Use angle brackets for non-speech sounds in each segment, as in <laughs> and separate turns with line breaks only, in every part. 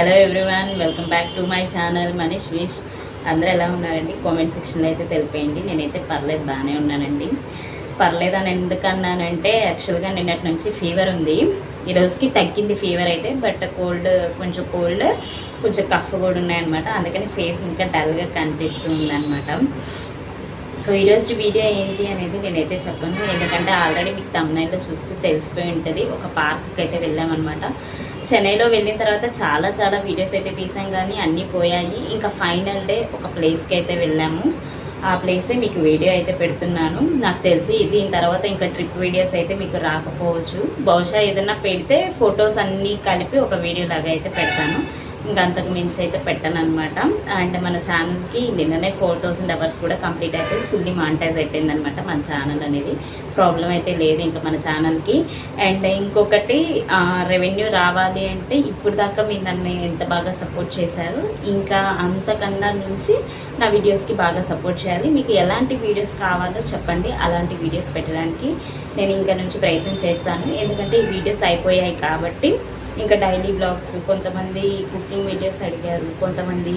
Hello everyone welcome back to my channel Manish wish అందరూ ఎలా ఉన్నారండి? కామెంట్ సెక్షన్లో అయితే తెలిపేయండి. నేనైతే పర్లేదు బాగానే ఉన్నానండి. పర్లేదు అని ఎందుకన్నానంటే యాక్చువల్గా నిన్నటి నుంచి ఫీవర్ ఉంది. ఈ రోజుకి తగ్గింది ఫీవర్ అయితే బట్ కోల్డ్ కొంచెం కోల్డ్ కొంచెం కఫ్ కూడా ఉన్నాయన్నమాట. అందుకని ఫేస్ ఇంకా డల్గా కనిపిస్తూ ఉందన్నమాట. సో ఈరోజు వీడియో ఏంటి అనేది నేనైతే చెప్పను. ఎందుకంటే ఆల్రెడీ మీకు తమ్నైల్లో చూస్తే తెలిసిపోయి ఉంటుంది. ఒక పార్క్కి అయితే వెళ్ళామన్నమాట. చెన్నైలో వెళ్ళిన తర్వాత చాలా చాలా వీడియోస్ అయితే తీసాం కానీ అన్నీ పోయాయి. ఇంకా ఫైనల్ డే ఒక ప్లేస్కి అయితే వెళ్ళాము. ఆ ప్లేసే మీకు వీడియో అయితే పెడుతున్నాను. నాకు తెలిసి దీని తర్వాత ఇంకా ట్రిప్ వీడియోస్ అయితే మీకు రాకపోవచ్చు. బహుశా ఏదైనా పెడితే ఫొటోస్ అన్నీ కలిపి ఒక వీడియో లాగా అయితే పెడతాను. ఇంకా అంతకు మించి అయితే పెట్టను అనమాట అండ్ మన ఛానల్కి నిన్ననే ఫోర్ థౌసండ్ అవర్స్ కూడా కంప్లీట్ అయిపోయి ఫుల్లీ మానిటైజ్ అయిపోయింది అనమాట మన ఛానల్ అనేది. ప్రాబ్లం అయితే లేదు ఇంకా మన ఛానల్కి. అండ్ ఇంకొకటి రెవెన్యూ రావాలి అంటే ఇప్పుడు దాకా మీరు నన్ను ఎంత బాగా సపోర్ట్ చేశారు ఇంకా అంతకన్నా మించి నా వీడియోస్కి బాగా సపోర్ట్ చేయాలి. మీకు ఎలాంటి వీడియోస్ కావాలో చెప్పండి. అలాంటి వీడియోస్ పెట్టడానికి నేను ఇంకా నుంచి ప్రయత్నం చేస్తాను. ఎందుకంటే ఈ వీడియోస్ అయిపోయాయి కాబట్టి ఇంకా డైలీ బ్లాగ్స్ కొంతమంది కుకింగ్ వీడియోస్ అడిగారు కొంతమంది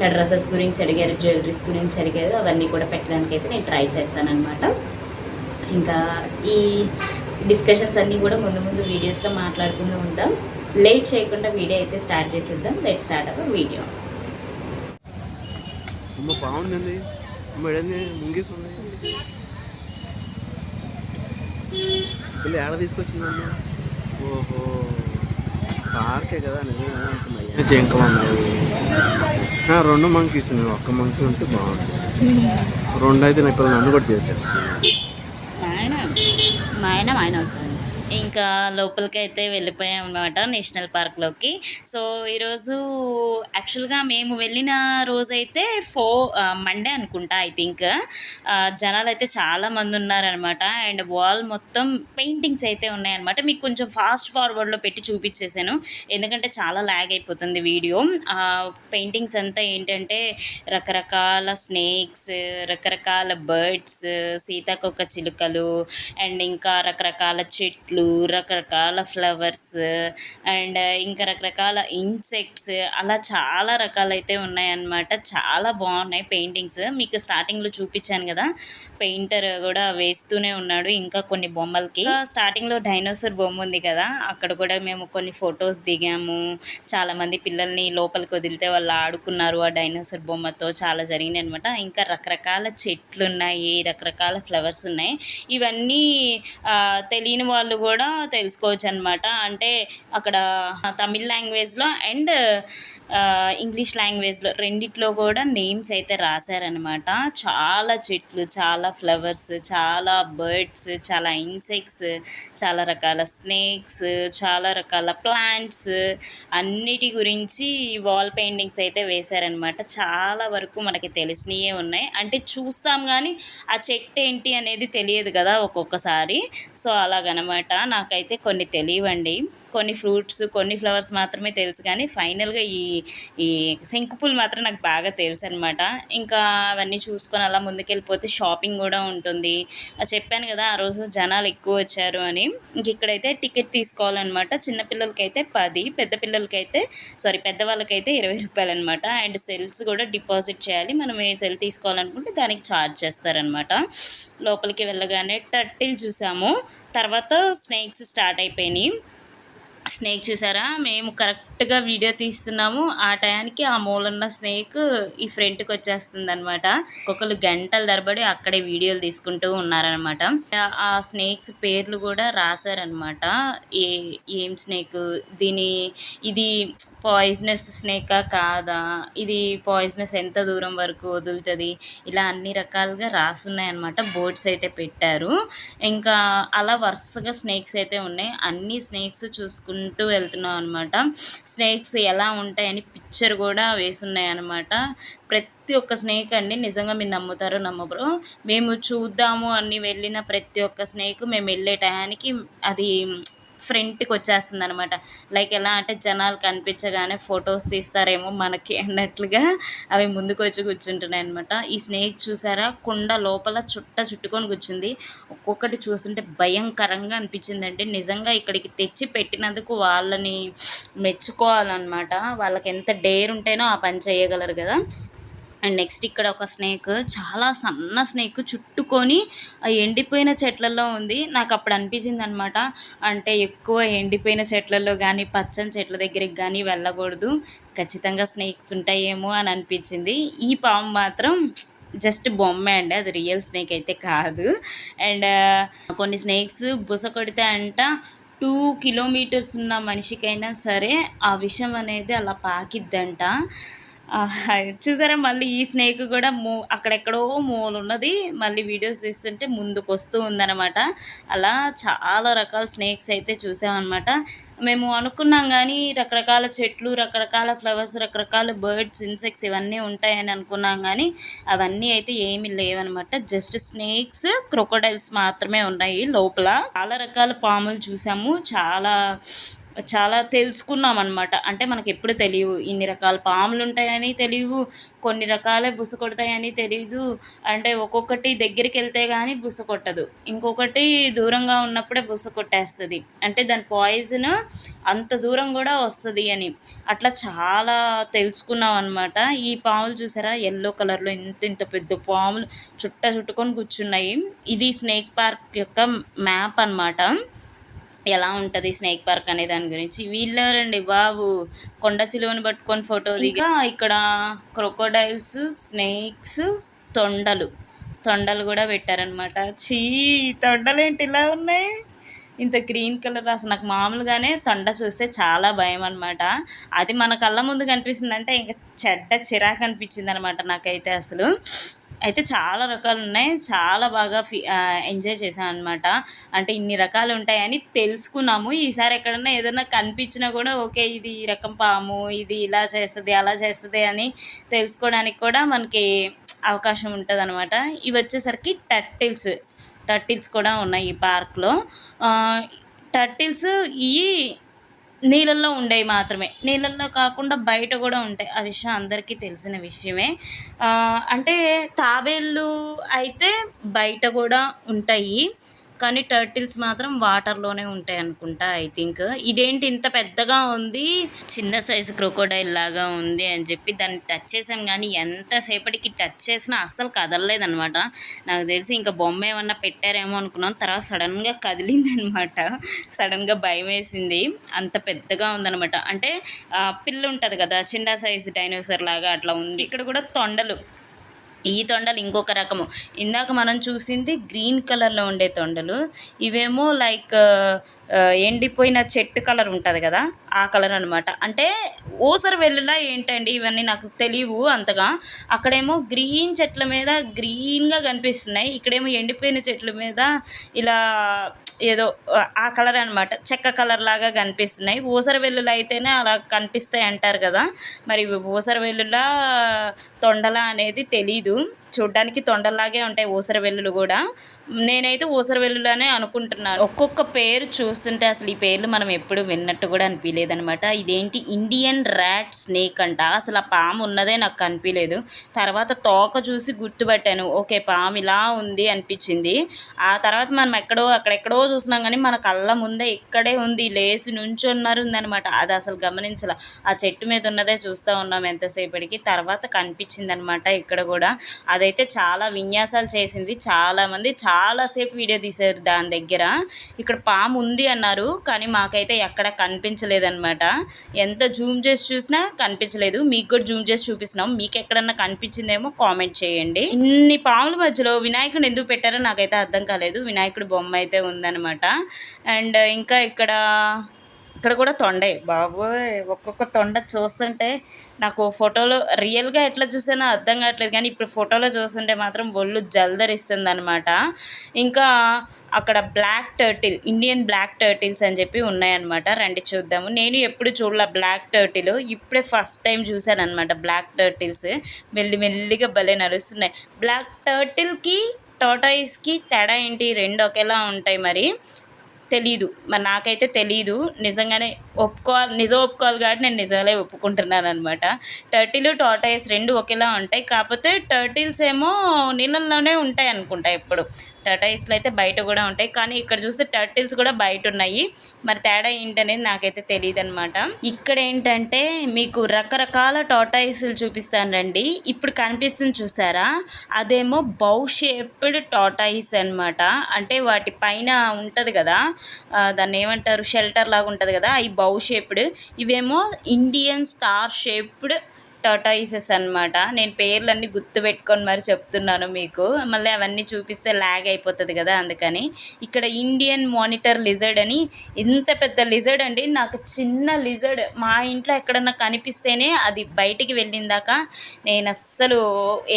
నా డ్రెస్సెస్ గురించి అడిగారు జ్యువెలరీస్ గురించి అడిగారు అవన్నీ కూడా పెట్టడానికి అయితే నేను ట్రై చేస్తానమాట ఇంకా ఈ డిస్కషన్స్ అన్నీ కూడా ముందు ముందు వీడియోస్లో మాట్లాడుకుంటూ ఉంటాం. లేట్ చేయకుండా వీడియో అయితే స్టార్ట్ చేసేద్దాం. లెట్ స్టార్ట్ అవ్వ వీడియో
అమ్మ బాగుందండి. ముంగేస్తుంది ఏడ ఓహో. పార్కే కదా నిజమే జింకలు ఉన్నాయి? రెండు మంకీస్ ఉన్నాయి. ఒక్క మంకీ ఉంటే బాగుంది రెండు అయితే నేను పిల్లలు నన్ను కూడా చేర్చారు
ఇంకా లోపలికి అయితే వెళ్ళిపోయాం అనమాట నేషనల్ పార్క్లోకి. సో ఈరోజు యాక్చువల్గా మేము వెళ్ళిన రోజైతే ఫో మండే అనుకుంటా ఐ థింక్. జనాలు అయితే చాలా మంది ఉన్నారనమాట అండ్ వాల్ మొత్తం పెయింటింగ్స్ అయితే ఉన్నాయన్నమాట. మీకు కొంచెం ఫాస్ట్ ఫార్వర్డ్లో పెట్టి చూపించేశాను ఎందుకంటే చాలా ల్యాగ్ అయిపోతుంది వీడియో. పెయింటింగ్స్ అంతా ఏంటంటే రకరకాల స్నేక్స్ రకరకాల బర్డ్స్ సీతాకొక చిలుకలు అండ్ ఇంకా రకరకాల చెట్లు రకరకాల ఫ్లవర్స్ అండ్ ఇంకా రకరకాల ఇన్సెక్ట్స్ అలా చాలా రకాలైతే ఉన్నాయన్నమాట. చాలా బాగున్నాయి పెయింటింగ్స్. మీకు స్టార్టింగ్లో చూపించాను కదా పెయింటర్ కూడా వేస్తూనే ఉన్నాడు ఇంకా కొన్ని బొమ్మలకి. స్టార్టింగ్లో డైనోసార్ బొమ్మ ఉంది కదా అక్కడ కూడా మేము కొన్ని ఫొటోస్ దిగాము. చాలామంది పిల్లల్ని లోపలికి వదిలితే వాళ్ళు ఆడుకున్నారు ఆ డైనోసార్ బొమ్మతో. చాలా జరిగినాయి అనమాట ఇంకా రకరకాల చెట్లు ఉన్నాయి రకరకాల ఫ్లవర్స్ ఉన్నాయి. ఇవన్నీ తెలియని వాళ్ళు కూడా తెలుసుకోవచ్చు అనమాట అంటే అక్కడ తమిళ్ లాంగ్వేజ్లో అండ్ ఇంగ్లీష్ లాంగ్వేజ్లో రెండిట్లో కూడా నేమ్స్ అయితే రాశారనమాట చాలా చెట్లు చాలా ఫ్లవర్స్ చాలా బర్డ్స్ చాలా ఇన్సెక్ట్స్ చాలా రకాల స్నేక్స్ చాలా రకాల ప్లాంట్స్ అన్నిటి గురించి వాల్ పెయింటింగ్స్ అయితే వేశారనమాట చాలా వరకు మనకి తెలిసినవే ఉన్నాయి. అంటే చూస్తాం కానీ ఆ చెట్టు ఏంటి అనేది తెలియదు కదా ఒక్కొక్కసారి. సో అలాగనమాట. నాకైతే కొన్ని తెలియవండి. కొన్ని ఫ్రూట్స్ కొన్ని ఫ్లవర్స్ మాత్రమే తెలుసు. కానీ ఫైనల్గా ఈ ఈ శంకుపూలు మాత్రం నాకు బాగా తెలుసు అనమాట ఇంకా అవన్నీ చూసుకొని అలా ముందుకెళ్ళిపోతే షాపింగ్ కూడా ఉంటుంది. అది చెప్పాను కదా ఆ రోజు జనాలు ఎక్కువ వచ్చారు అని. ఇంక ఇక్కడైతే టికెట్ తీసుకోవాలన్నమాట. చిన్నపిల్లలకైతే పది పెద్ద పిల్లలకైతే సారీ పెద్దవాళ్ళకైతే ఇరవై రూపాయలు అనమాట అండ్ సెల్స్ కూడా డిపాజిట్ చేయాలి. మనం ఏ సెల్ తీసుకోవాలనుకుంటే దానికి ఛార్జ్ చేస్తారనమాట లోపలికి వెళ్ళగానే టర్టిల్ చూసాము. తర్వాత స్నేక్స్ స్టార్ట్ అయిపోయినాయి. స్నేక్ చూసారా? మేము కరెక్ట్గా వీడియో తీస్తున్నాము. ఆ టయానికి ఆ మూలన్న స్నేక్ ఈ ఫ్రంట్కి వచ్చేస్తుంది అనమాట ఒక్కొక్కరు గంటల తరబడి అక్కడే వీడియోలు తీసుకుంటూ ఉన్నారనమాట ఆ స్నేక్స్ పేర్లు కూడా రాశారనమాట ఏ ఏం స్నేక్? దీని ఇది పాయిజనస్ స్నేకా కాదా? ఇది పాయిజనస్ ఎంత దూరం వరకు వదులుతుంది? ఇలా అన్ని రకాలుగా రాసున్నాయన్నమాట బోర్డ్స్ అయితే పెట్టారు. ఇంకా అలా వరుసగా స్నేక్స్ అయితే ఉన్నాయి. అన్ని స్నేక్స్ చూసుకుంటూ వెళ్తున్నాం అనమాట స్నేక్స్ ఎలా ఉంటాయని పిక్చర్ కూడా వేసున్నాయి అనమాట ప్రతి ఒక్క స్నేక్ అండి నిజంగా మీరు నమ్ముతారో నమ్మరు మేము చూద్దాము అని వెళ్ళిన ప్రతి ఒక్క స్నేక్ మేము వెళ్ళే టయానికి అది ఫ్రంట్కి వచ్చేస్తుంది అనమాట లైక్ ఎలా అంటే జనాలు కనిపించగానే ఫొటోస్ తీస్తారేమో మనకి అన్నట్లుగా అవి ముందుకు వచ్చి కూర్చుంటున్నాయి అనమాట ఈ స్నేక్ చూసారా? కుండ లోపల చుట్ట చుట్టుకొని కూర్చుంది. ఒక్కొక్కటి చూస్తుంటే భయంకరంగా అనిపించిందండి. నిజంగా ఇక్కడికి తెచ్చి పెట్టినందుకు వాళ్ళని మెచ్చుకోవాలన్నమాట. వాళ్ళకి ఎంత డేర్ ఉంటేనో ఆ పని చేయగలరు కదా. అండ్ నెక్స్ట్ ఇక్కడ ఒక స్నేక్ చాలా సన్న స్నేక్ చుట్టుకొని ఆ ఎండిపోయిన చెట్లలో ఉంది. నాకు అప్పుడు అనిపించింది అనమాట అంటే ఎక్కువ ఎండిపోయిన చెట్లలో కానీ పచ్చని చెట్ల దగ్గరికి కానీ వెళ్ళకూడదు. ఖచ్చితంగా స్నేక్స్ ఉంటాయేమో అని అనిపించింది. ఈ పాము మాత్రం జస్ట్ బొమ్మ అండి. అది రియల్ స్నేక్ అయితే కాదు. అండ్ కొన్ని స్నేక్స్ బుస కొడితే అంట టూ కిలోమీటర్స్ ఉన్న మనిషికైనా సరే ఆ విషం అనేది అలా పాకిద్దంట. చూసారా మళ్ళీ ఈ స్నేక్ కూడా మూ అక్కడెక్కడో మూలు ఉన్నది మళ్ళీ వీడియోస్ తీస్తుంటే ముందుకు వస్తూ ఉందన్నమాట. అలా చాలా రకాల స్నేక్స్ అయితే చూసామన్నమాట. మేము అనుకున్నాం కానీ రకరకాల చెట్లు రకరకాల ఫ్లవర్స్ రకరకాల బర్డ్స్ ఇన్సెక్ట్స్ ఇవన్నీ ఉంటాయని అనుకున్నాం కానీ అవన్నీ అయితే ఏమీ లేవనమాట జస్ట్ స్నేక్స్ క్రొకోడైల్స్ మాత్రమే ఉన్నాయి లోపల. చాలా రకాల పాములు చూసాము. చాలా చాలా తెలుసుకున్నాం అనమాట అంటే మనకి ఎప్పుడు తెలియవు ఇన్ని రకాల పాములు ఉంటాయని తెలియవు కొన్ని రకాలే బుస కొడతాయని తెలియదు అంటే ఒక్కొక్కటి దగ్గరికి వెళ్తే కానీ బుస కొట్టదు. ఇంకొకటి దూరంగా ఉన్నప్పుడే బుస కొట్టేస్తుంది. అంటే దాని పాయిజన్ అంత దూరం కూడా వస్తుంది అని. అట్లా చాలా తెలుసుకున్నాం అనమాట ఈ పాములు చూసారా? ఎల్లో కలర్లో ఇంత ఇంత పెద్ద పాములు చుట్ట చుట్టుకొని కూర్చున్నాయి. ఇది స్నేక్ పార్క్ యొక్క మ్యాప్ అన్నమాట. ఎలా ఉంటుంది స్నేక్ పార్క్ అనే దాని గురించి. వీళ్ళారండి బాబు కొండ చిలువని పట్టుకొని ఫోటో దిగా ఇక్కడ క్రొకోడైల్స్ స్నేక్స్ తొండలు. తొండలు కూడా పెట్టారనమాట చీ తొండలేంటి ఇలా ఉన్నాయి? ఇంత గ్రీన్ కలర్ అసలు నాకు మామూలుగానే తొండ చూస్తే చాలా భయం అనమాట అది మన కళ్ళ ముందు కనిపిస్తుందంటే ఇంకా చెడ్డ చిరాకు అనిపించింది అనమాట నాకైతే అసలు. అయితే చాలా రకాలు ఉన్నాయి చాలా బాగా ఫీ ఎంజాయ్ చేసాం అనమాట అంటే ఇన్ని రకాలు ఉంటాయని తెలుసుకున్నాము. ఈసారి ఎక్కడన్నా ఏదైనా కనిపించినా కూడా ఓకే ఇది ఈ రకం పాము ఇది ఇలా చేస్తుంది అలా చేస్తుంది అని తెలుసుకోవడానికి కూడా మనకి అవకాశం ఉంటుంది అనమాట ఇవి వచ్చేసరికి టర్టిల్స్ టర్టిల్స్ కూడా ఉన్నాయి ఈ పార్క్లో. టర్టిల్స్ ఈ నీళ్ళల్లో ఉండేవి మాత్రమే. నీళ్ళల్లో కాకుండా బయట కూడా ఉంటాయి. ఆ విషయం అందరికీ తెలిసిన విషయమే. అంటే తాబేళ్ళు అయితే బయట కూడా ఉంటాయి. కానీ టర్టిల్స్ మాత్రం వాటర్లోనే ఉంటాయి అనుకుంటా ఐ థింక్ ఇదేంటి ఇంత పెద్దగా ఉంది? చిన్న సైజు క్రొకోడైల్ లాగా ఉంది అని చెప్పి దాన్ని టచ్ చేసాం కానీ ఎంతసేపటికి టచ్ చేసినా అస్సలు కదలలేదనమాట నాకు తెలిసి ఇంకా బొమ్మ ఏమన్నా పెట్టారేమో అనుకున్నాం. తర్వాత సడన్గా కదిలింది అనమాట సడన్గా భయం వేసింది. అంత పెద్దగా ఉందనమాట అంటే పిల్లు ఉంటుంది కదా చిన్న సైజు డైనోసర్ లాగా అట్లా ఉంది. ఇక్కడ కూడా తొండలు. ఈ తొండలు ఇంకొక రకము. ఇందాక మనం చూసింది గ్రీన్ కలర్లో ఉండే తొండలు. ఇవేమో లైక్ ఎండిపోయిన చెట్టు కలర్ ఉంటుంది కదా ఆ కలర్ అనమాట అంటే ఊసర వెల్లులా ఏంటండి? ఇవన్నీ నాకు తెలియవు అంతగా. అక్కడేమో గ్రీన్ చెట్ల మీద గ్రీన్గా కనిపిస్తున్నాయి. ఇక్కడేమో ఎండిపోయిన చెట్ల మీద ఇలా ఏదో ఆ కలర్ అనమాట చెక్క కలర్ లాగా కనిపిస్తున్నాయి. ఊసర వెల్లులు అయితేనే అలా కనిపిస్తాయి అంటారు కదా. మరి ఊసర వెల్లుల తొండల అనేది తెలీదు. చూడ్డానికి తొండలాగే ఉంటాయి ఊసర వెల్లులు కూడా. నేనైతే ఊసర వెల్లులనే అనుకుంటున్నాను. ఒక్కొక్క పేరు చూస్తుంటే అసలు ఈ పేర్లు మనం ఎప్పుడు విన్నట్టు కూడా అనిపించలేదనమాట ఇదేంటి ఇండియన్ ర్యాట్ స్నేక్ అంట. అసలు ఆ పాము ఉన్నదే నాకు కనిపించలేదు తర్వాత తోక చూసి గుర్తుపట్టాను. ఓకే పాము ఇలా ఉంది అనిపించింది. ఆ తర్వాత మనం ఎక్కడో అక్కడెక్కడో చూసినాం కానీ మన కళ్ళ ముందే ఇక్కడే ఉంది. లేచి నుంచున్నారు ఉందనమాట అది అసలు గమనించాల. ఆ చెట్టు మీద ఉన్నదే చూస్తూ ఉన్నాం ఎంతసేపటికి. తర్వాత కనిపించింది అనమాట ఇక్కడ కూడా. అదైతే చాలా విన్యాసాలు చేసింది. చాలామంది చాలా చాలాసేపు వీడియో తీశారు దాని దగ్గర. ఇక్కడ పాము ఉంది అన్నారు కానీ మాకైతే ఎక్కడ కనిపించలేదన్నమాట. ఎంత జూమ్ చేసి చూసినా కనిపించలేదు. మీకు కూడా జూమ్ చేసి చూపిస్తున్నాం. మీకు ఎక్కడన్నా కనిపించిందేమో కామెంట్ చేయండి. ఇన్ని పాముల మధ్యలో వినాయకుడు ఎందుకు పెట్టారో నాకైతే అర్థం కాలేదు. వినాయకుడి బొమ్మ అయితే ఉందన్నమాట. అండ్ ఇంకా ఇక్కడ ఇక్కడ కూడా తొండే బాబోయ్ ఒక్కొక్క తొండ చూస్తుంటే నాకు ఫోటోలో రియల్గా ఎట్లా చూసానో అర్థం కావట్లేదు కానీ ఇప్పుడు ఫోటోలో చూస్తుంటే మాత్రం ఒళ్ళు జల్దరిస్తుంది అనమాట ఇంకా అక్కడ black turtle Indian black turtles అని చెప్పి ఉన్నాయన్నమాట. రండి చూద్దాము. నేను ఎప్పుడు చూడలే బ్లాక్ టర్టిల్ ఇప్పుడే ఫస్ట్ టైం చూశాను అనమాట బ్లాక్ టర్టిల్స్. మెల్లి మెల్లిగా భలే నడుస్తున్నాయి. బ్లాక్ టర్టిల్కి టోటాయిస్కి తేడా ఏంటి? రెండు ఒకేలా ఉంటాయి మరి. తెలీదు. మరి నాకైతే తెలీదు. నిజంగానే ఒప్పుకోవాలి నిజం ఒప్పుకోవాలి కాబట్టి నేను నిజంగానే ఒప్పుకుంటున్నాను అనమాట టర్టిల్ టాటాయిస్ రెండు ఒకేలా ఉంటాయి. కాకపోతే టర్టిల్స్ ఏమో నీళ్ళల్లోనే ఉంటాయి అనుకుంటా ఎప్పుడు. టర్టైస్లు అయితే బయట కూడా ఉంటాయి. కానీ ఇక్కడ చూస్తే టర్టిల్స్ కూడా బయట ఉన్నాయి. మరి తేడా ఏంటనేది నాకైతే తెలియదు అనమాట ఇక్కడ ఏంటంటే మీకు రకరకాల టాటాయిస్లు చూపిస్తానండి ఇప్పుడు కనిపిస్తుంది చూసారా? అదేమో బౌ షేప్డ్ టాటాయిస్ అనమాట అంటే వాటి పైన ఉంటుంది కదా దాన్ని ఏమంటారు? షెల్టర్ లాగా ఉంటుంది కదా ఈ బౌ షేప్డ్ ఇవేమో ఇండియన్ స్టార్ షేప్డ్ టాటాయిసెస్ అనమాట నేను పేర్లన్నీ గుర్తు పెట్టుకొని మరి చెప్తున్నాను మీకు. మళ్ళీ అవన్నీ చూపిస్తే ల్యాగ్ అయిపోతుంది కదా అందుకని. ఇక్కడ ఇండియన్ మానిటర్ లిజర్డ్ అని ఇంత పెద్ద లిజర్డ్ అండి. నాకు చిన్న లిజర్డ్ మా ఇంట్లో ఎక్కడన్నా కనిపిస్తేనే అది బయటికి వెళ్ళిందాక నేను అస్సలు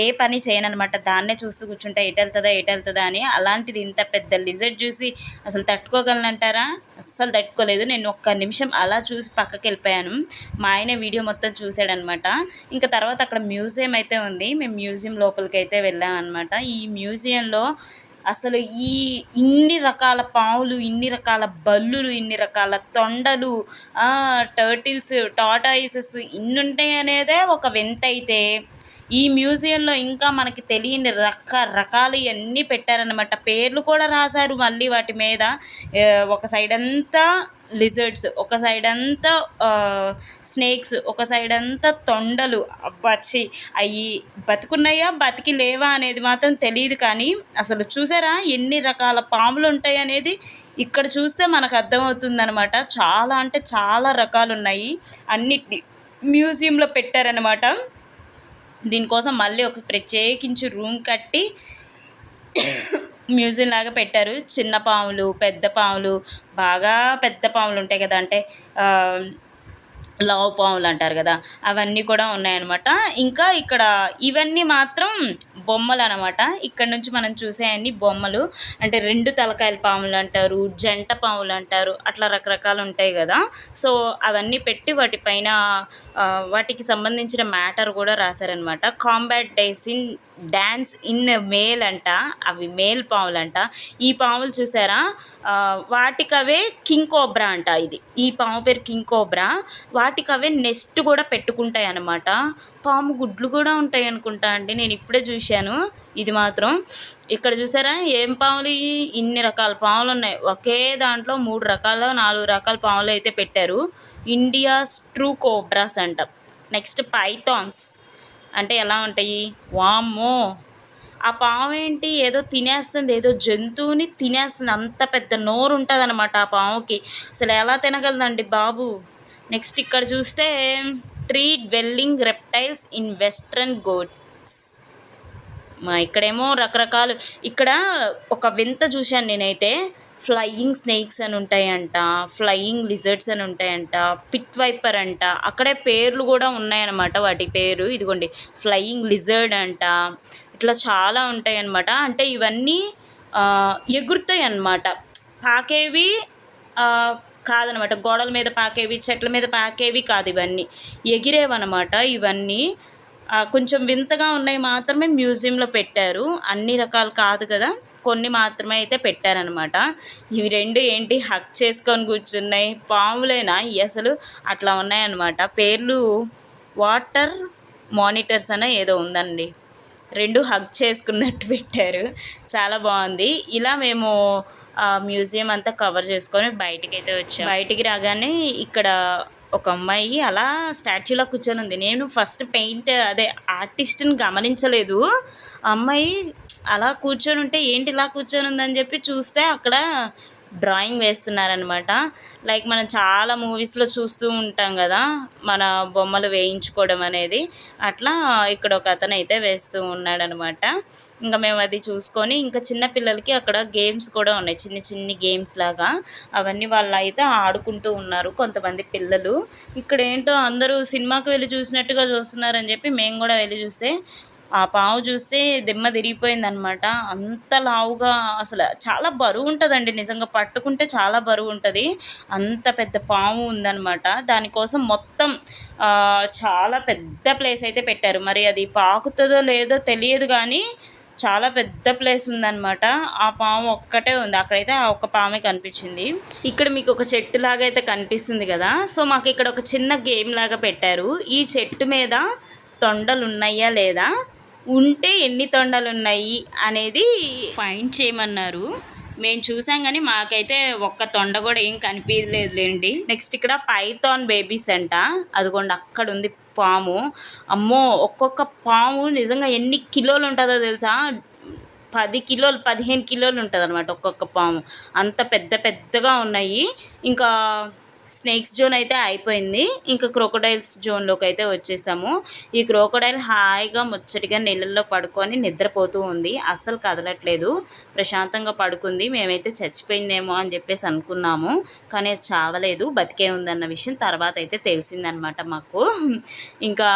ఏ పని చేయను అనమాట దాన్నే చూస్తూ కూర్చుంటా ఎటెళ్తుందా ఎటెళ్తుందా ఎటు వెళ్తుందా అని. అలాంటిది ఇంత పెద్ద లిజర్డ్ చూసి అసలు తట్టుకోగలనంటారా? అస్సలు తట్టుకోలేదు. నేను ఒక్క నిమిషం అలా చూసి పక్కకి వెళ్ళిపోయాను మా ఆయన వీడియో మొత్తం చూశాడనమాట ఇంకా తర్వాత అక్కడ మ్యూజియం అయితే ఉంది. మేము మ్యూజియం లోపలికి అయితే వెళ్ళామన్నమాట. ఈ మ్యూజియంలో అసలు ఈ ఇన్ని రకాల పావులు ఇన్ని రకాల బల్లులు ఇన్ని రకాల తొండలు టర్టిల్స్ టాటాయిసెస్ ఇన్ని ఉంటాయి అనేదే ఒక వింత అయితే. ఈ మ్యూజియంలో ఇంకా మనకి తెలియని రకరకాలు ఇవన్నీ పెట్టారనమాట పేర్లు కూడా రాశారు మళ్ళీ వాటి మీద. ఒక సైడ్ అంతా లిజర్డ్స్ ఒక సైడ్ అంతా స్నేక్స్ ఒక సైడ్ అంతా తొండలు అబ్బాచి అవి బతుకున్నాయా బతికి లేవా అనేది మాత్రం తెలియదు కానీ అసలు చూసారా ఎన్ని రకాల పాములు ఉంటాయి అనేది ఇక్కడ చూస్తే మనకు అర్థమవుతుంది అనమాట చాలా అంటే చాలా రకాలు ఉన్నాయి అన్నిటిని మ్యూజియంలో పెట్టారనమాట దీనికోసం మళ్ళీ ఒక ప్రత్యేకించి రూమ్ కట్టి మ్యూజియం లాగా పెట్టారు. చిన్న పాములు పెద్ద పాములు బాగా పెద్ద పాములు ఉంటాయి కదా అంటే లావు పాములు అంటారు కదా అవన్నీ కూడా ఉన్నాయన్నమాట. ఇంకా ఇక్కడ ఇవన్నీ మాత్రం బొమ్మలు అనమాట ఇక్కడ నుంచి మనం చూసే అన్ని బొమ్మలు అంటే రెండు తలకాయల పాములు అంటారు జంట పాములు అంటారు అట్లా రకరకాలు ఉంటాయి కదా. సో అవన్నీ పెట్టి వాటిపైన వాటికి సంబంధించిన మ్యాటర్ కూడా రాశారనమాట కాంబాట్ డైసిన్ డ్యాన్స్ ఇన్ మేల్ అంట అవి మేల్ పాములు అంట ఈ పాములు చూసారా? వాటికవే కింగ్ కోబ్రా అంట ఇది. ఈ పాము పేరు కింగ్ కోబ్రా వాటికవే నెస్ట్ కూడా పెట్టుకుంటాయి అన్నమాట పాము గుడ్లు కూడా ఉంటాయి అనుకుంటా అండి. నేను ఇప్పుడే చూశాను. ఇది మాత్రం ఇక్కడ చూసారా? ఏం పాములు ఇన్ని రకాల పాములు ఉన్నాయి. ఒకే దాంట్లో మూడు రకాల నాలుగు రకాల పాములు అయితే పెట్టారు. ఇండియాస్ ట్రూ కోబ్రాస్ అంట. నెక్స్ట్ పైథాన్స్ అంటే ఎలా ఉంటాయి? వామ్మో! ఆ పాము ఏంటి? ఏదో తినేస్తుంది ఏదో జంతువుని తినేస్తుంది. అంత పెద్ద నోరు ఉంటుంది అనమాట ఆ పాముకి. అసలు ఎలా తినగలదండి బాబు? నెక్స్ట్ ఇక్కడ చూస్తే tree dwelling reptiles in western Ghats మా ఇక్కడేమో రకరకాలు. ఇక్కడ ఒక వింత చూశాను నేనైతే. ఫ్లయింగ్ స్నేక్స్ అని ఉంటాయంట ఫ్లయింగ్ లిజర్డ్స్ అని ఉంటాయంట పిట్ వైపర్ అంట. అక్కడే పేర్లు కూడా ఉన్నాయన్నమాట వాటి పేరు. ఇదిగోండి ఫ్లయింగ్ లిజర్డ్ అంట. ఇట్లా చాలా ఉంటాయి అన్నమాట అంటే ఇవన్నీ ఎగురుతాయి అన్నమాట పాకేవి కాదనమాట గోడల మీద పాకేవి చెట్ల మీద పాకేవి కాదు ఇవన్నీ. ఎగిరేవన్నమాట ఇవన్నీ. కొంచెం వింతగా ఉన్నాయి మాత్రమే మ్యూజియంలో పెట్టారు. అన్ని రకాలు కాదు కదా. కొన్ని మాత్రమే అయితే పెట్టారనమాట ఇవి రెండు ఏంటి? హక్ చేసుకొని కూర్చున్నాయి. పాములేనా ఇవి అసలు అట్లా ఉన్నాయన్నమాట. పేర్లు వాటర్ మానిటర్స్ అనే ఏదో ఉందండి. రెండు హగ్ చేసుకున్నట్టు పెట్టారు. చాలా బాగుంది. ఇలా మేము ఆ మ్యూజియం అంతా కవర్ చేసుకొని బయటికి అయితే వచ్చాం. బయటికి రాగానే ఇక్కడ ఒక అమ్మాయి అలా స్టాచ్యూలో కూర్చొని ఉంది నేను ఫస్ట్ పెయింట్ అదే ఆర్టిస్ట్ని గమనించలేదు. ఆ అమ్మాయి అలా కూర్చొని ఉంటే ఏంటి ఇలా కూర్చొని ఉందని చెప్పి చూస్తే అక్కడ డ్రాయింగ్ వేస్తున్నారనమాట లైక్ మనం చాలా మూవీస్లో చూస్తూ ఉంటాం కదా మన బొమ్మలు వేయించుకోవడం అనేది. అట్లా ఇక్కడ ఒక అతను అయితే వేస్తూ ఉన్నాడనమాట ఇంకా మేము అది చూసుకొని ఇంకా చిన్న పిల్లలకి అక్కడ గేమ్స్ కూడా ఉన్నాయి. చిన్న చిన్ని గేమ్స్ లాగా అవన్నీ వాళ్ళు అయితే ఆడుకుంటూ ఉన్నారు కొంతమంది పిల్లలు. ఇక్కడ ఏంటో అందరూ సినిమాకి వెళ్ళి చూసినట్టుగా చూస్తున్నారని చెప్పి మేము కూడా వెళ్ళి చూస్తే ఆ పావు చూస్తే దిమ్మ తిరిగిపోయిందనమాట. అంత లావుగా అసలు చాలా బరువు ఉంటుందండి. నిజంగా పట్టుకుంటే చాలా బరువు ఉంటుంది. అంత పెద్ద పాము ఉందన్నమాట దానికోసం మొత్తం చాలా పెద్ద ప్లేస్ అయితే పెట్టారు. మరి అది పాకుతుందో లేదో తెలియదు కానీ చాలా పెద్ద ప్లేస్ ఉందన్నమాట ఆ పాము ఒక్కటే ఉంది. అక్కడైతే ఆ ఒక్క పామే కనిపించింది. ఇక్కడ మీకు ఒక చెట్టు లాగా అయితే కనిపిస్తుంది కదా. సో మాకు ఇక్కడ ఒక చిన్న గేమ్ లాగా పెట్టారు. ఈ చెట్టు మీద తొండలు ఉన్నాయా లేదా? ఉంటే ఎన్ని తొండలు ఉన్నాయి అనేది ఫైండ్ చేయమన్నారు. మేము చూసాం కానీ మాకైతే ఒక్క తొండ కూడా ఏం కనిపించలేదులేండి. నెక్స్ట్ ఇక్కడ పైథాన్ బేబీస్ అంట. అదిగోండి అక్కడ ఉంది పాము. అమ్మో ఒక్కొక్క పాము నిజంగా ఎన్ని కిలోలు ఉంటుందో తెలుసా? పది కిలోలు పదిహేను కిలోలు ఉంటుంది అనమాట ఒక్కొక్క పాము. అంత పెద్ద పెద్దగా ఉన్నాయి. ఇంకా స్నేక్స్ జోన్ అయితే అయిపోయింది. ఇంకా క్రోకోడైల్స్ జోన్లోకి అయితే వచ్చేసాము. ఈ క్రోకోడైల్ హాయిగా ముచ్చటిగా నీళ్ళల్లో పడుకొని నిద్రపోతూ ఉంది. అస్సలు కదలట్లేదు. ప్రశాంతంగా పడుకుంది. మేమైతే చచ్చిపోయిందేమో అని చెప్పేసి అనుకున్నాము. కానీ అది చావలేదు. బతికే ఉందన్న విషయం తర్వాత అయితే తెలిసిందనమాట మాకు. ఇంకా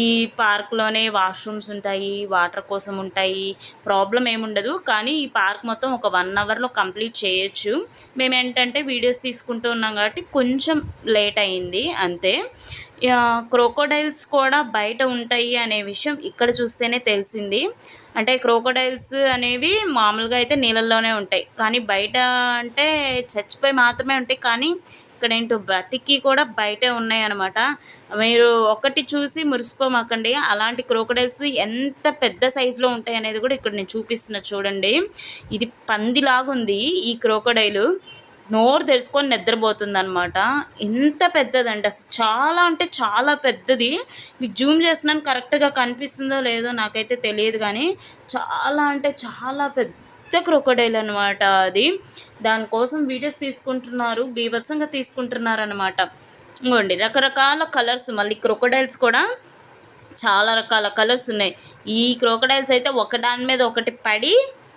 ఈ పార్క్లోనే వాష్రూమ్స్ ఉంటాయి వాటర్ కోసం ఉంటాయి ప్రాబ్లం ఏముండదు కానీ ఈ పార్క్ మొత్తం ఒక వన్ అవర్లో కంప్లీట్ చేయొచ్చు. మేము ఏంటంటే వీడియోస్ తీసుకుంటూ ఉన్నాం కాబట్టి కొంచెం లేట్ అయింది అంతే. క్రోకోడైల్స్ కూడా బయట ఉంటాయి అనే విషయం ఇక్కడ చూస్తేనే తెలిసింది. అంటే క్రోకోడైల్స్ అనేవి మామూలుగా అయితే నీళ్ళల్లోనే ఉంటాయి. కానీ బయట అంటే చచ్చిపోయి మాత్రమే ఉంటాయి. కానీ ఇక్కడ ఏంటో బ్రతికి కూడా బయటే ఉన్నాయి అనమాట మీరు ఒకటి చూసి మురిసిపోమాకండి. అలాంటి క్రోకడైల్స్ ఎంత పెద్ద సైజులో ఉంటాయి అనేది కూడా ఇక్కడ నేను చూపిస్తున్నా చూడండి. ఇది పందిలాగుంది ఈ క్రోకడైలు. నోరు తెరుచుకొని నిద్రపోతుంది అనమాట ఎంత పెద్దదండి అసలు. చాలా అంటే చాలా పెద్దది. మీకు జూమ్ చేస్తున్నాను కరెక్ట్గా కనిపిస్తుందో లేదో నాకైతే తెలియదు కానీ చాలా అంటే చాలా పెద్ద క్రొకడైల్ అనమాట అది. దానికోసం వీడియోస్ తీసుకుంటున్నారు బీభత్సంగా తీసుకుంటున్నారు అనమాట ఇంకోండి రకరకాల కలర్స్ మళ్ళీ క్రొకడైల్స్ కూడా చాలా రకాల కలర్స్ ఉన్నాయి. ఈ క్రోకడైల్స్ అయితే ఒకదాని మీద ఒకటి పడి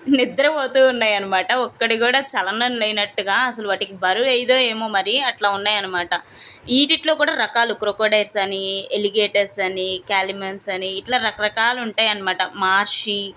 నిద్రపోతూ ఉన్నాయి అనమాట ఒక్కడి కూడా చలనం లేనట్టుగా అసలు వాటికి బరువు ఏదో ఏమో మరి అట్లా ఉన్నాయి అనమాట కూడా రకాలు క్రొకోడైల్స్ అని ఎలిగేటర్స్ అని క్యాలిమన్స్ అని ఇట్లా రకరకాలు ఉంటాయి అనమాట మార్షి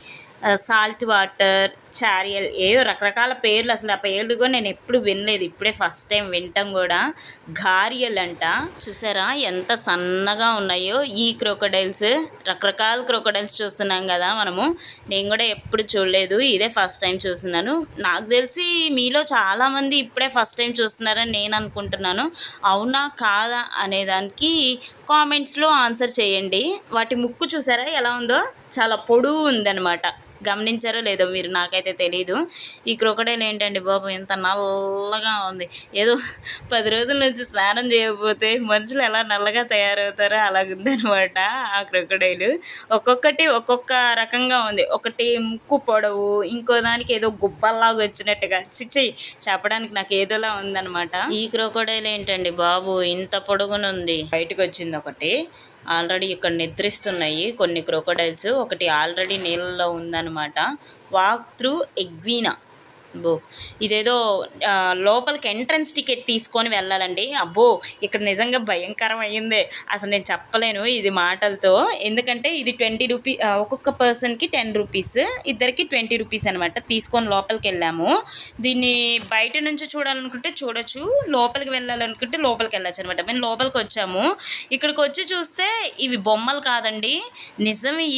సాల్ట్ వాటర్ చారియల్. ఏవో రకరకాల పేర్లు అసలు ఆ పేర్లు కూడా నేను ఎప్పుడు వినలేదు. ఇప్పుడే ఫస్ట్ టైం వింటాం కూడా. ఘారియల్ అంట. చూసారా ఎంత సన్నగా ఉన్నాయో ఈ క్రోకడైల్స్. రకరకాల క్రోకడైల్స్ చూస్తున్నాం కదా మనము. నేను కూడా ఎప్పుడు చూడలేదు. ఇదే ఫస్ట్ టైం చూస్తున్నాను. నాకు తెలిసి మీలో చాలామంది ఇప్పుడే ఫస్ట్ టైం చూస్తున్నారని నేను అనుకుంటున్నాను. అవునా కాదా అనేదానికి కామెంట్స్లో ఆన్సర్ చేయండి. వాటి ముక్కు చూసారా? ఎలా ఉందో? చాలా పొడువు ఉందన్నమాట. గమనించారో లేదో మీరు నాకైతే తెలియదు ఈ క్రొకడైల్ ఏంటండి బాబు? ఎంత నల్లగా ఉంది. ఏదో పది రోజుల నుంచి స్నానం చేయకపోతే మనుషులు ఎలా నల్లగా తయారవుతారో అలాగుందనమాట ఆ క్రొకడైలు. ఒక్కొక్కటి ఒక్కొక్క రకంగా ఉంది. ఒకటి ముక్కు పొడవు ఇంకో దానికి ఏదో గుబ్బల్లాగా వచ్చినట్టుగా. చిచ్చి చెప్పడానికి నాకు ఏదోలా ఉందన్నమాట. ఈ క్రొకడైల్ ఏంటండి బాబు? ఇంత పొడుగునుంది. బయటకు వచ్చింది ఒకటి. ఆల్రెడీ ఇక్కడ నిద్రిస్తున్నాయి. కొన్ని క్రోకోడైల్స్ ఒకటి ఆల్రెడీ నీళ్ళలో ఉందన్నమాట. వాక్ త్రూ ఎగ్వీనా. అబ్బో. ఇదేదో లోపలికి ఎంట్రన్స్ టికెట్ తీసుకొని వెళ్ళాలండి. అబ్బో ఇక్కడ నిజంగా భయంకరం అయ్యింది. అసలు నేను చెప్పలేను ఇది మాటలతో. ఎందుకంటే ఇది ట్వంటీ రూపీ ఒక్కొక్క పర్సన్కి టెన్ రూపీస్ ఇద్దరికి ట్వంటీ రూపీస్ అనమాట తీసుకొని లోపలికి వెళ్ళాము. దీన్ని బయట నుంచి చూడాలనుకుంటే చూడొచ్చు లోపలికి వెళ్ళాలనుకుంటే లోపలికి వెళ్ళచ్చు అనమాట మేము లోపలికి వచ్చాము. ఇక్కడికి వచ్చి చూస్తే ఇవి బొమ్మలు కాదండి. నిజమే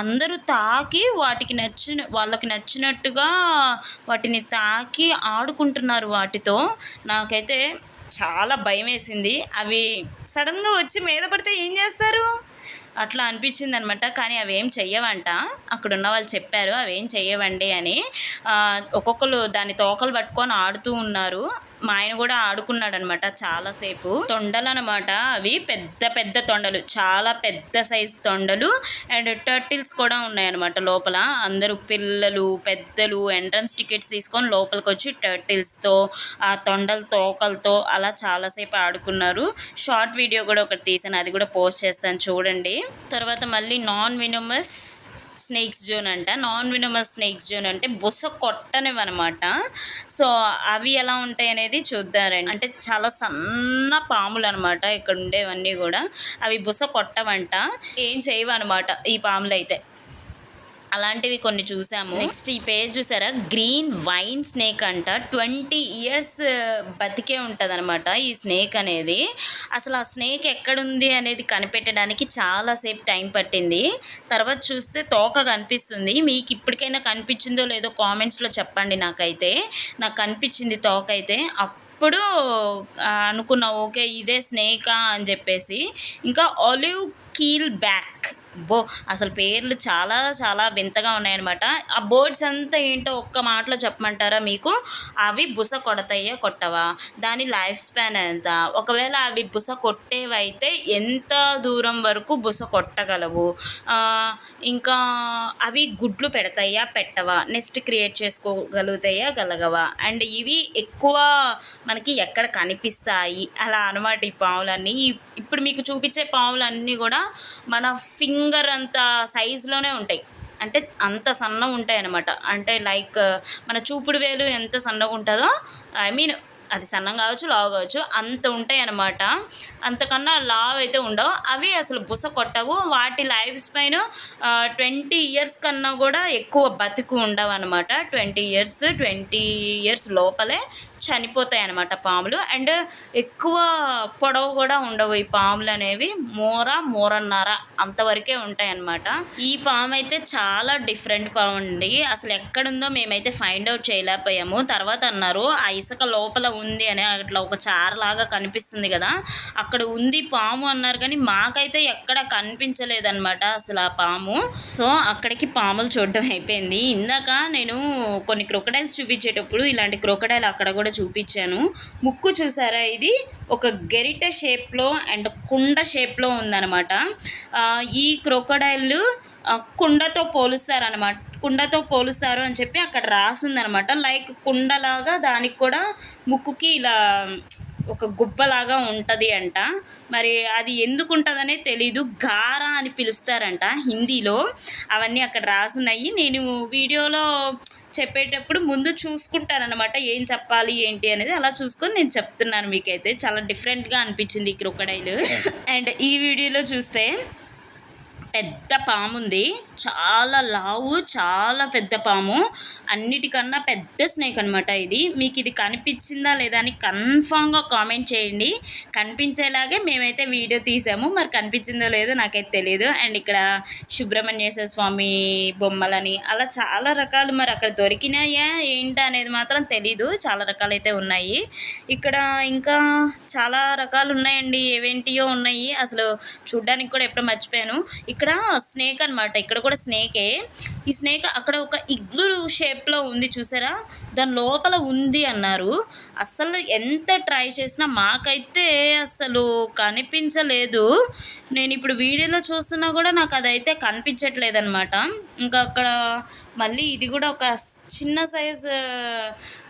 అందరూ తాకి వాటికి నచ్చిన వాళ్ళకి నచ్చినట్టుగా వాటి వాటిని తాకి ఆడుకుంటున్నారు వాటితో. నాకైతే చాలా భయం వేసింది అవి సడన్గా వచ్చి మీద పడితే ఏం చేస్తారు? అట్లా అనిపించింది అనమాట కానీ అవేం చెయ్యవంట. అక్కడ ఉన్న వాళ్ళు చెప్పారు అవేం చెయ్యవండి అని. ఒక్కొక్కరు దాని తోకలు పట్టుకొని ఆడుతూ ఉన్నారు. మా ఆయన కూడా ఆడుకున్నాడు అనమాట చాలాసేపు తొండలు అనమాట అవి పెద్ద పెద్ద తొండలు చాలా పెద్ద సైజ్ తొండలు అండ్ టర్టిల్స్ కూడా ఉన్నాయన్నమాట లోపల. అందరూ పిల్లలు పెద్దలు ఎంట్రన్స్ టికెట్స్ తీసుకొని లోపలికి వచ్చి టర్టిల్స్తో ఆ తొండల తోకలతో అలా చాలాసేపు ఆడుకున్నారు. షార్ట్ వీడియో కూడా ఒకటి తీసాను అది కూడా పోస్ట్ చేస్తాను చూడండి. తర్వాత మళ్ళీ నాన్ వినోమస్ స్నేక్స్ జోన్ అంట నాన్ వినమస్ స్నేక్స్ జోన్ అంటే బుస కొట్టనివి అనమాట సో అవి ఎలా ఉంటాయి అనేది చూద్దారండి. అంటే చాలా సన్న పాములు అనమాట ఇక్కడ ఉండేవన్నీ కూడా. అవి బుస కొట్టవంట. ఏం చేయవన్నమాట ఈ పాములు అయితే అలాంటివి కొన్ని చూసాము. నెక్స్ట్ ఈ పేజ్ చూసారా? గ్రీన్ వైన్ స్నేక్ అంట. ట్వంటీ ఇయర్స్ బతికే ఉంటుంది అనమాట ఈ స్నేక్ అనేది. అసలు ఆ స్నేక్ ఎక్కడుంది అనేది కనిపెట్టడానికి చాలాసేపు టైం పట్టింది. తర్వాత చూస్తే తోక కనిపిస్తుంది. మీకు ఇప్పటికైనా కనిపించిందో లేదో కామెంట్స్లో చెప్పండి నాకైతే. నాకు కనిపించింది తోక అయితే. అప్పుడు అనుకున్నా ఓకే ఇదే స్నేకా అని చెప్పేసి. ఇంకా ఒలివ్ కీల్ బ్యాక్. బో అసలు పేర్లు చాలా చాలా వింతగా ఉన్నాయన్నమాట. ఆ బర్డ్స్ అంతా ఏంటో ఒక్క మాటలో చెప్పమంటారా మీకు? అవి బుస కొడతాయా కొట్టవా? దాని లైఫ్ స్పాన్ ఎంత? ఒకవేళ అవి బుస కొట్టేవైతే ఎంత దూరం వరకు బుస కొట్టగలవు? ఇంకా అవి గుడ్లు పెడతాయా పెట్టవా? నెక్స్ట్ క్రియేట్ చేసుకోగలుగుతాయా గలగవా? అండ్ ఇవి ఎక్కువ మనకి ఎక్కడ కనిపిస్తాయి? అలా అనమాట ఈ పావులన్నీ. ఇప్పుడు మీకు చూపించే పావులన్నీ కూడా మన ఫింగర్ అంత సైజులోనే ఉంటాయి. అంటే అంత సన్నగా ఉంటాయి అన్నమాట అంటే లైక్ మన చూపుడు వేలు ఎంత సన్నగా ఉంటుందో ఐ మీన్ అది సన్నం కావచ్చు లావు కావచ్చు అంత ఉంటాయి అన్నమాట అంతకన్నా లావ్ అయితే ఉండవు. అవి అసలు బుస కొట్టవు. వాటి లైఫ్ స్పైన్ ట్వంటీ ఇయర్స్ కన్నా కూడా ఎక్కువ బతుకు ఉండవు అనమాట ట్వంటీ ఇయర్స్ ట్వంటీ ఇయర్స్ లోపలే చనిపోతాయి అన్నమాట పాములు. అండ్ ఎక్కువ పొడవు కూడా ఉండవు ఈ పాములు అనేవి మోర మోరన్నర అంతవరకే ఉంటాయి అన్నమాట ఈ పాము అయితే చాలా డిఫరెంట్ పాము అండి అసలు ఎక్కడుందో మేమైతే ఫైండ్ అవుట్ చేయలేకపోయాము. తర్వాత అన్నారు ఆ ఇసుక లోపల ఉంది అని అట్లా ఒక చారలాగా కనిపిస్తుంది కదా. అక్కడ ఉంది పాము అన్నారు కానీ మాకైతే ఎక్కడ కనిపించలేదన్నమాట అసలు ఆ పాము. సో అక్కడికి పాములు చూడడం అయిపోయింది. ఇందాక నేను కొన్ని క్రొకడైల్స్ చూపించేటప్పుడు ఇలాంటి క్రొకడైల్ అక్కడ కూడా చూపించాను. ముక్కు చూసారా? ఇది ఒక గెరిట షేప్లో అండ్ కుండ షేప్లో ఉందన్నమాట. ఈ క్రొకడైల్ కుండతో పోలుస్తారనమాట కుండతో పోలుస్తారు అని చెప్పి అక్కడ రాసిందనమాట లైక్ కుండలాగా దానికి కూడా ముక్కుకి ఇలా ఒక గుబ్బలాగా ఉంటుంది అంట. మరి అది ఎందుకు ఉంటుందనే తెలీదు. గారా అని పిలుస్తారంట హిందీలో. అవన్నీ అక్కడ రాసున్నాయి. నేను వీడియోలో చెప్పేటప్పుడు ముందు చూసుకుంటానన్నమాట ఏం చెప్పాలి ఏంటి అనేది అలా చూసుకొని నేను చెప్తున్నాను మీకైతే. చాలా డిఫరెంట్గా అనిపించింది ఈ క్రొకడైల్ అండ్ <laughs> ఈ వీడియోలో చూస్తే పెద్ద పాము ఉంది చాలా లావు చాలా పెద్ద పాము. అన్నిటికన్నా పెద్ద స్నేక్ అనమాట ఇది. మీకు ఇది కనిపించిందా లేదా అని కన్ఫామ్గా కామెంట్ చేయండి. కనిపించేలాగే మేమైతే వీడియో తీసాము. మరి కనిపించిందో లేదో నాకైతే తెలియదు అండ్ ఇక్కడ సుబ్రహ్మణ్యేశ్వర స్వామి బొమ్మలని అలా చాలా రకాలు మరి అక్కడ దొరికినాయా? ఏంటి అనేది మాత్రం తెలీదు. చాలా రకాలైతే ఉన్నాయి. ఇక్కడ ఇంకా చాలా రకాలు ఉన్నాయండి. ఏవేంటియో ఉన్నాయి. అసలు చూడ్డానికి కూడా ఎప్పుడో మర్చిపోయాను. ఇక్కడ ఇక్కడ స్నేక్ అన్నమాట. ఇక్కడ కూడా స్నేకే ఈ స్నేక్ అక్కడ ఒక ఇగ్లు షేప్లో ఉంది చూసారా? దాని లోపల ఉంది అన్నారు. అసలు ఎంత ట్రై చేసినా మాకైతే అసలు కనిపించలేదు. నేను ఇప్పుడు వీడియోలో చూస్తున్నా కూడా నాకు అదైతే కనిపించట్లేదు అనమాట ఇంకా అక్కడ మళ్ళీ ఇది కూడా ఒక చిన్న సైజ్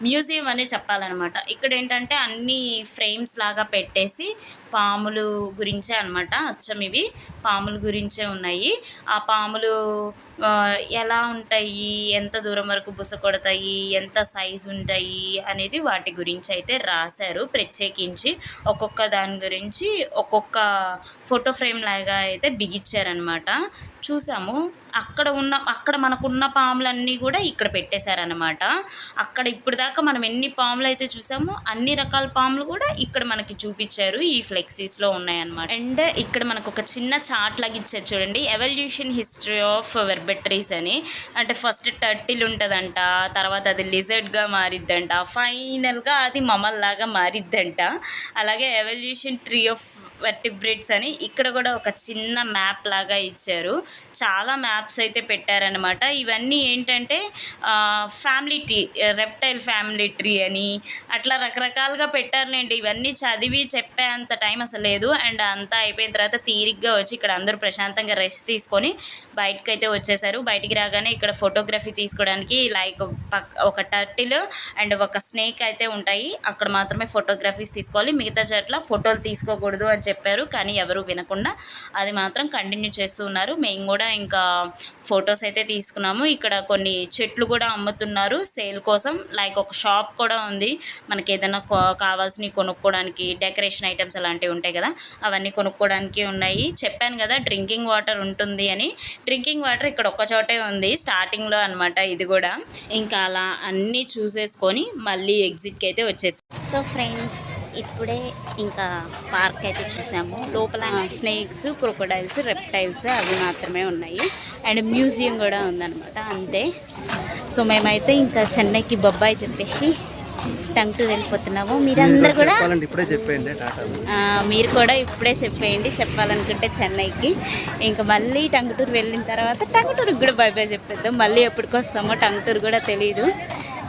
మ్యూజియం అనే చెప్పాలన్నమాట. ఇక్కడ ఏంటంటే అన్ని ఫ్రేమ్స్ లాగా పెట్టేసి పాములు గురించే అనమాట అచ్చం ఇవి. పాముల గురించే ఉన్నాయి. ఆ పాములు ఎలా ఉంటాయి? ఎంత దూరం వరకు బుస కొడతాయి? ఎంత సైజు ఉంటాయి? అనేది వాటి గురించి అయితే రాశారు. ప్రత్యేకించి ఒక్కొక్క దాని గురించి ఒక్కొక్క ఫోటో ఫ్రేమ్ లాగా అయితే బిగించారనమాట చూసాము. అక్కడ ఉన్న అక్కడ మనకున్న పాములన్నీ కూడా ఇక్కడ పెట్టేశారనమాట అక్కడ ఇప్పుడు దాకా మనం ఎన్ని పాములు అయితే చూసామో అన్ని రకాల పాములు కూడా ఇక్కడ మనకి చూపించారు ఈ ఫ్లెక్సీస్లో ఉన్నాయన్నమాట. అండ్ ఇక్కడ మనకు ఒక చిన్న చార్ట్ లాగా ఇచ్చారు చూడండి ఎవల్యూషన్ హిస్టరీ ఆఫ్ వెర్బెటరీస్ అని. అంటే ఫస్ట్ టర్టిల్ ఉంటుందంట తర్వాత అది లిజర్డ్గా మారిద్దంట ఫైనల్గా అది మమల్లాగా మారిద్దంట. అలాగే ఎవల్యూషన్ ట్రీ ఆఫ్ వెర్టిబ్రేట్స్ అని. ఇక్కడ కూడా ఒక చిన్న మ్యాప్ లాగా ఇచ్చారు. చాలా మ్యాప్స్ అయితే పెట్టారనమాట ఇవన్నీ ఏంటంటే family tree reptile family tree అని. అట్లా రకరకాలుగా పెట్టారులేండి. ఇవన్నీ చదివి చెప్పే అంత టైం అసలు లేదు. అండ్ అంతా అయిపోయిన తర్వాత తీరిగ్గా వచ్చి ఇక్కడ అందరూ ప్రశాంతంగా రెస్ట్ తీసుకొని బయటకు అయితే వచ్చేసారు. బయటికి రాగానే ఇక్కడ ఫోటోగ్రఫీ తీసుకోవడానికి లైక్ ఒక టర్టిల్ అండ్ ఒక స్నేక్ అయితే ఉంటాయి. అక్కడ మాత్రమే ఫోటోగ్రఫీస్ తీసుకోవాలి. మిగతా చోట్ల ఫోటోలు తీసుకోకూడదు అని చెప్పి చెప్పారు కానీ ఎవరు వినకుండా అది మాత్రం కంటిన్యూ చేస్తూ ఉన్నారు. మేము కూడా ఇంకా ఫొటోస్ అయితే తీసుకున్నాము. ఇక్కడ కొన్ని చెట్లు కూడా అమ్ముతున్నారు సేల్ కోసం. లైక్ ఒక షాప్ కూడా ఉంది. మనకి ఏదైనా కావాల్సినవి కొనుక్కోవడానికి డెకరేషన్ ఐటమ్స్ అలాంటివి ఉంటాయి కదా అవన్నీ కొనుక్కోవడానికి ఉన్నాయి. చెప్పాను కదా డ్రింకింగ్ వాటర్ ఉంటుంది అని. డ్రింకింగ్ వాటర్ ఇక్కడ ఒక్క చోటే ఉంది. స్టార్టింగ్లో అనమాట ఇది కూడా. ఇంకా అలా అన్నీ చూసేసుకొని మళ్ళీ ఎగ్జిట్కి అయితే వచ్చేసి.
సో ఫ్రెండ్స్ ఇప్పుడే ఇంకా పార్క్ అయితే చూసాము. లోపల
స్నేక్స్ క్రొకడైల్స్ రెప్టైల్స్ అవి మాత్రమే ఉన్నాయి. అండ్ మ్యూజియం కూడా ఉందన్నమాట అంతే. సో మేమైతే ఇంకా చెన్నైకి బొబ్బాయి చెప్పేసి టంగ్ టు వెళ్ళిపోతున్నాము. మీరందరూ కూడా
ఇప్పుడే చెప్పేయండి
మీరు కూడా ఇప్పుడే చెప్పేయండి చెప్పాలనుకుంటే చెన్నైకి. ఇంకా మళ్ళీ టంగుటూరు వెళ్ళిన తర్వాత టంగుటూరుకి కూడా బై బై చెప్పేద్దాం. మళ్ళీ ఎప్పటికి వస్తామో టంగుటూరు కూడా తెలియదు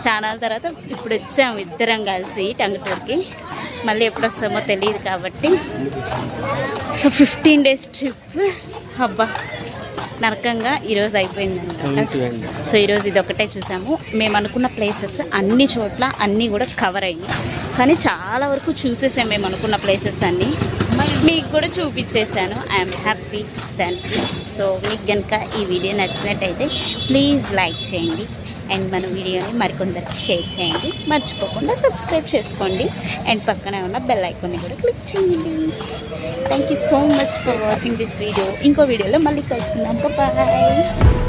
చాలా తర్వాత ఇప్పుడు వచ్చాము ఇద్దరం కలిసి టంగుటూరుకి మళ్ళీ ఎప్పుడు వస్తామో తెలియదు కాబట్టి. సో ఫిఫ్టీన్ డేస్ ట్రిప్ అబ్బా నరకంగా ఈరోజు అయిపోయింది. అనమాట సో ఈరోజు ఇది ఒకటే చూసాము. మేము అనుకున్న ప్లేసెస్ అన్ని చోట్ల అన్నీ కూడా కవర్ అయ్యాయి కానీ చాలా వరకు చూసేసాం మేము అనుకున్న ప్లేసెస్ అన్నీ. మీకు కూడా చూపించేశాను. I'm happy thank you so మీకు కనుక ఈ వీడియో నచ్చినట్టయితే ప్లీజ్ లైక్ చేయండి. అండ్ మన వీడియోని మరికొందరికి షేర్ చేయండి. మర్చిపోకుండా సబ్స్క్రైబ్ చేసుకోండి. అండ్ పక్కనే ఉన్న బెల్ ఐకాన్ని కూడా క్లిక్ చేయండి. Thank you so much for watching this video ఇంకో వీడియోలో మళ్ళీ కలుసుకుందాం. బాయ్